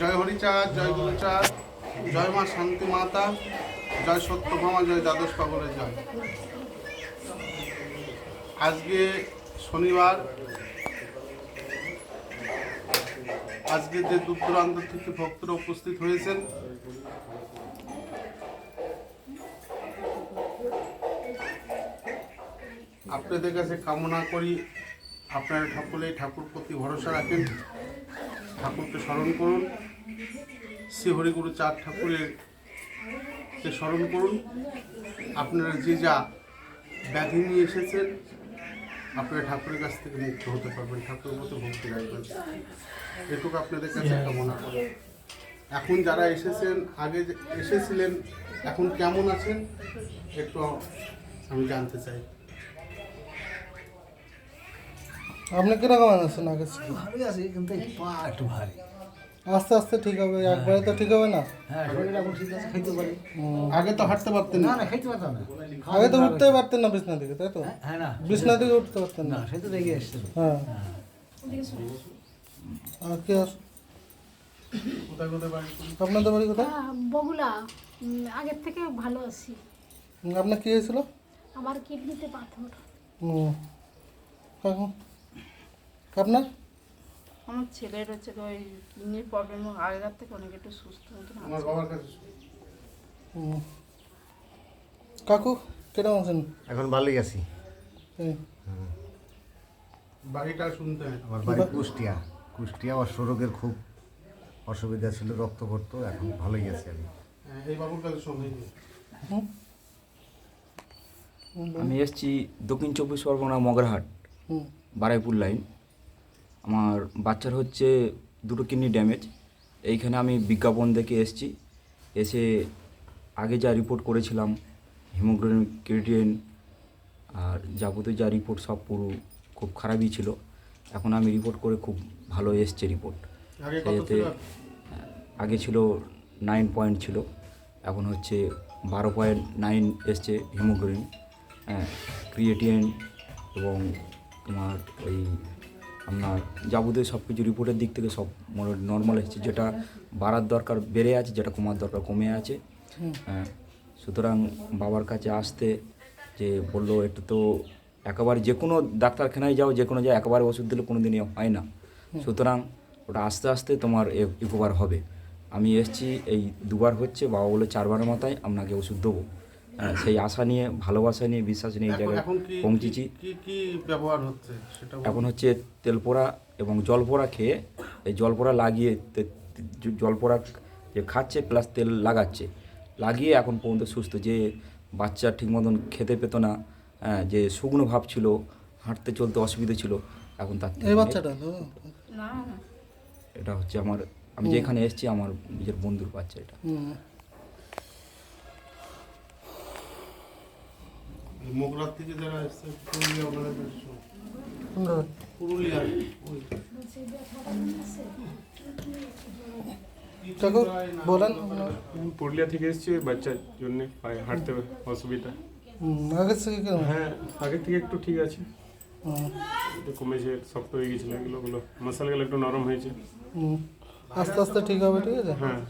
জয় হরিচাঁদ, জয় গুরুচাঁদ, জয় মা শান্তি মাতা, জয় সত্যভামা, জয় দ্বাদশ পাগলের জয়। আজকে শনিবার, আজকে যে দূর দূরান্ত থেকে ভক্তরা উপস্থিত হয়েছেন, আপনাদের কাছে কামনা করি, আপনারা ঠাকুরে ঠাকুর প্রতি ভরসা রাখেন। ঠাকুরকে স্মরণ করুন। শ্রী হরিগুরু চার ঠাকুরের কে স্মরণ করুন। আপনারা যে যা ব্যাধি নিয়ে এসেছেন, আপনারা ঠাকুরের কাছ থেকে মুক্ত হতে পারবেন, ঠাকুরের মতো ভক্তি রাখবেন। এটুকু আপনাদের কাছে কামনা করি এখন যারা এসেছেন, আগে এসেছিলেন, এখন কেমন আছেন, একটু আমি জানতে চাই। আপনি কীরকম আছেন আগে? ভালোই আছে কিন্তু পা একটু ভারী। আস্তে আস্তে ঠিক হবে একবারে তো ঠিক হবে না? হ্যাঁ এখন ঠিক আছে খেতে পারি। আগে তো হাঁটতে পারতেন না। না না খেতে পারতাম না। আগে তো উঠতেই পারতেন না বিছনা থেকে তাই তো? হ্যাঁ, হ্যাঁ না। বিছনা থেকে উঠতে পারতেন না। সে তো রেগে এসছে হ্যাঁ। হ্যাঁ। আর কি আস- কোথায় কোথায় বাড়ি আপনাদের বাড়ি কোথায়? বগুলা আগের থেকে ভালো আছি। আপনার কি হয়েছিল? আমার কিডনিতে পাথর। হুম। কাকু আপনার? আমার ছেলের হচ্ছে ওই কিডনির প্রবলেম আগেকার থেকে অনেক একটু সুস্থ মতন আমার বাবার কাছে হুম। কাকু কীরকম আছেন? এখন ভালোই আছি। বাড়িটা শুনতে আমার বাড়ি কুষ্টিয়া। কুষ্টিয়া অশ্বরোগের খুব অসুবিধা ছিল রক্ত পড়তো এখন ভালোই আছি আমি। হ্যাঁ, এই বাবুর কাছে শুনতে হুম? আমি এসেছি দক্ষিণ চব্বিশ পরগনা মগরাহাট বারাইপুর লাইন আমার বাচ্চার হচ্ছে দুটো কিডনি ড্যামেজ এইখানে আমি বিজ্ঞাপন দেখে এসেছি। এসে আগে যা রিপোর্ট করেছিলাম হিমোগ্লোবিন ক্রিয়েটিন আর যাবতীয় যা রিপোর্ট সব পুরো খুব খারাপই ছিল। এখন আমি রিপোর্ট করে খুব ভালো এসছে রিপোর্ট এতে আগে ছিল নাইন পয়েন্ট ছিল। এখন হচ্ছে বারো পয়েন্ট নাইন এসছে হিমোগ্লোবিন হ্যাঁ ক্রিয়েটিন এবং তোমার ওই আপনার যাবতীয় সব কিছু রিপোর্টের দিক থেকে সব নর্মাল এসেছে। যেটা বাড়ার দরকার বেড়ে আছে যেটা কমার দরকার কমে আছে। হ্যাঁ সুতরাং বাবার কাছে আসতে যে বলল একটু তো একেবারে যে কোনো ডাক্তারখানায় যাও যে কোনো জায়গায় একেবারে ওষুধ দিলে কোনো দিনই হয় না। সুতরাং ওটা আস্তে আস্তে তোমার উপকার হবে। আমি এসছি এই দুবার হচ্ছে বাবা বলে চারবারের মাথায় আপনাকে ওষুধ দেবো। সেই আশা নিয়ে ভালোবাসা নিয়ে বিশ্বাস নিয়ে এই জায়গায় পৌঁছেছি। কি কি ব্যবহার হচ্ছে সেটা এখন হচ্ছে তেলপোড়া এবং জলপোড়া খেয়ে এই জলপোড়া লাগিয়ে জলপোড়া যে খাচ্ছে প্লাস তেল লাগাচ্ছে লাগিয়ে এখন পর্যন্ত সুস্থ। যে বাচ্চা ঠিক মতন খেতে পেত না হ্যাঁ, যে শুকনো ভাব ছিল হাঁটতে চলতে অসুবিধা ছিল এখন তার থেকে বাচ্চাটা এটা হচ্ছে আমার আমি যেখানে এসেছি আমার নিজের বন্ধুর বাচ্চা এটা। মোগরার থেকে যারা এসছে পুরুলিয়া ওনাদের কাছে শুনুন। তোমরা পুরুলিয়া। ওই। কাকু বলেন। আপনার আমি পুরুলিয়া থেকে এসেছি ওই বাচ্চার জন্য পায়ে হাঁটতে অসুবিধা। হুম, আগের থেকে কীরকম হ্যাঁ আগের থেকে একটু ঠিক আছে। হুম, একটু কমেছে শক্ত হয়ে গেছিল এগুলো ওগুলো। মশালগুলো একটু নরম হয়েছে। হুম। আস্তে আস্তে ঠিক হবে ঠিক আছে? হ্যাঁ।